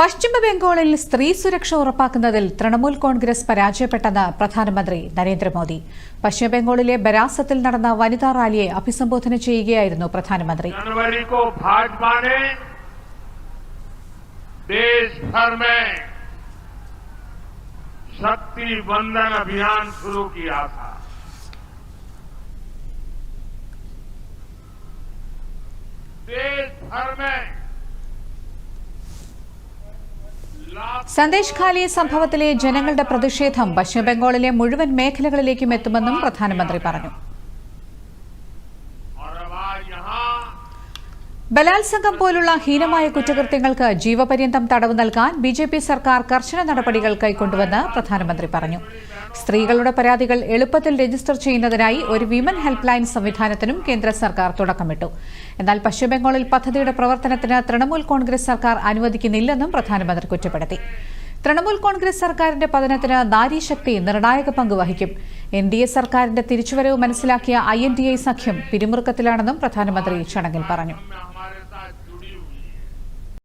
പശ്ചിമ ബംഗാളിൽ സ്ത്രീ സുരക്ഷ ഉറപ്പാക്കുന്നതിൽ തൃണമൂൽ കോൺഗ്രസ് പരാജയപ്പെട്ടെന്ന് പ്രധാനമന്ത്രി നരേന്ദ്രമോദി പശ്ചിമ ബംഗാളിലെ ബരാസത്തിൽ നടന്ന വനിതാ റാലിയെ അഭിസംബോധന ചെയ്യുകയായിരുന്നു പ്രധാനമന്ത്രി जनवरी को भाजपा ने देश भर में शक्ति वंदन अभियान शुरू किया था देश भर में സന്ദേശ് ഖാലി സംഭവത്തിലെ ജനങ്ങളുടെ പ്രതിഷേധം പശ്ചിമബംഗാളിലെ മുഴുവൻ മേഖലകളിലേക്കും എത്തുമെന്നും പ്രധാനമന്ത്രി പറഞ്ഞു ബലാത്സംഗം പോലുള്ള ഹീനമായ കുറ്റകൃത്യങ്ങൾക്ക് ജീവപര്യന്തം തടവ് നൽകാൻ ബി ജെ പി സർക്കാർ കർശന നടപടികൾ കൈക്കൊണ്ടുവെന്ന് പ്രധാനമന്ത്രി പറഞ്ഞു. സ്ത്രീകളുടെ പരാതികൾ എളുപ്പത്തിൽ രജിസ്റ്റർ ചെയ്യുന്നതിനായി ഒരു വിമൻ ഹെൽപ്പ് ലൈൻ സംവിധാനത്തിനും കേന്ദ്ര സർക്കാർ തുടക്കമിട്ടു. എന്നാൽ പശ്ചിമബംഗാളിൽ പദ്ധതിയുടെ പ്രവർത്തനത്തിന് തൃണമൂൽ കോൺഗ്രസ് സർക്കാർ അനുവദിക്കുന്നില്ലെന്നും പ്രധാനമന്ത്രി കുറ്റപ്പെടുത്തി. തൃണമൂൽ കോൺഗ്രസ് സർക്കാരിന്റെ പതനത്തിന് നാരീശക്തി നിർണായക പങ്ക് വഹിക്കും. എൻ ഡി എ സർക്കാരിന്റെ തിരിച്ചുവരവ് മനസ്സിലാക്കിയ ഐ എൻ ഡി ഐ സഖ്യം പിരിമുറുക്കത്തിലാണെന്നും പ്രധാനമന്ത്രി ചടങ്ങിൽ പറഞ്ഞു. I do